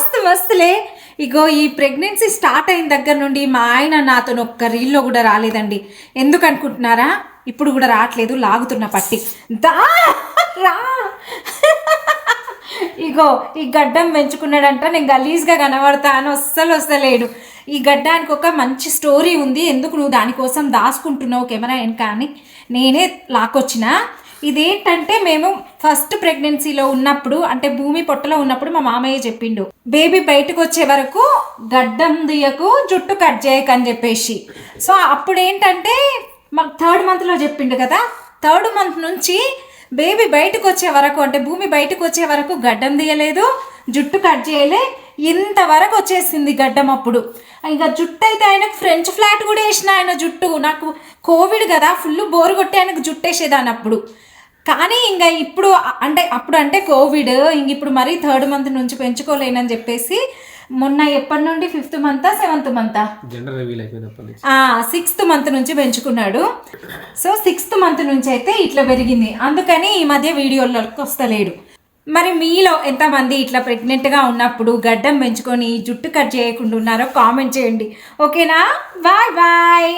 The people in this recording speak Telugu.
మస్తు మస్తులే. ఇగో ఈ ప్రెగ్నెన్సీ స్టార్ట్ అయిన దగ్గర నుండి మా ఆయన నాతో ఒక్క రీల్లో కూడా రాలేదండి. ఎందుకు అనుకుంటున్నారా ఇప్పుడు కూడా రావట్లేదు లాగుతున్న పట్టి. దా రా. ఇగో ఈ గడ్డం పెంచుకున్నాడంట నేను గలీజ్గా కనబడతా అని అస్సలు వస్తలేడు. ఈ గడ్డానికి ఒక మంచి స్టోరీ ఉంది ఎందుకు నువ్వు దానికోసం దాచుకుంటున్నావు కెమెరా వెనక అని నేనే లాక్కొచ్చినా? ఇదేంటంటే మేము ఫస్ట్ ప్రెగ్నెన్సీలో ఉన్నప్పుడు అంటే భూమి పొట్టలో ఉన్నప్పుడు మా మామయ్య చెప్పిండు. బేబీ బయటకు వచ్చే వరకు గడ్డం దియకు జుట్టు కట్ చేయకు అని చెప్పేసి. సో అప్పుడు ఏంటంటే మాకు థర్డ్ మంత్లో చెప్పిండు కదా థర్డ్ మంత్ నుంచి బేబీ బయటకు వచ్చే వరకు అంటే భూమి బయటకు వచ్చే వరకు గడ్డం తీయలేదు జుట్టు కట్ చేయలే ఇంతవరకు వచ్చేసింది గడ్డం అప్పుడు. ఇంకా జుట్టు అయితే ఆయనకు ఫ్రెంచ్ ఫ్లాట్ కూడా వేసిన ఆయన జుట్టు. నాకు కోవిడ్ కదా ఫుల్ బోర్ కొట్టి ఆయనకు జుట్టు వేసేదాన్ని అప్పుడు. కానీ ఇంకా ఇప్పుడు అంటే అప్పుడు అంటే కోవిడ్ ఇంక ఇప్పుడు మరీ థర్డ్ మంత్ నుంచి పెంచుకోలేనని చెప్పేసి మొన్న ఎప్పటి నుండి ఫిఫ్త్ మంతా సెవెంత్ మంతా? సిక్స్త్ మంత్ నుంచి పెంచుకున్నాడు. సో సిక్స్త్ మంత్ నుంచి అయితే ఇట్లా పెరిగింది. అందుకని ఈ మధ్య వీడియోలోకి వస్తలేడు. మరి మీలో ఎంతమంది ఇట్లా ప్రెగ్నెంట్గా ఉన్నప్పుడు గడ్డం పెంచుకొని జుట్టు కట్ చేయకుండా ఉన్నారో కామెంట్ చేయండి. ఓకేనా? Bye bye.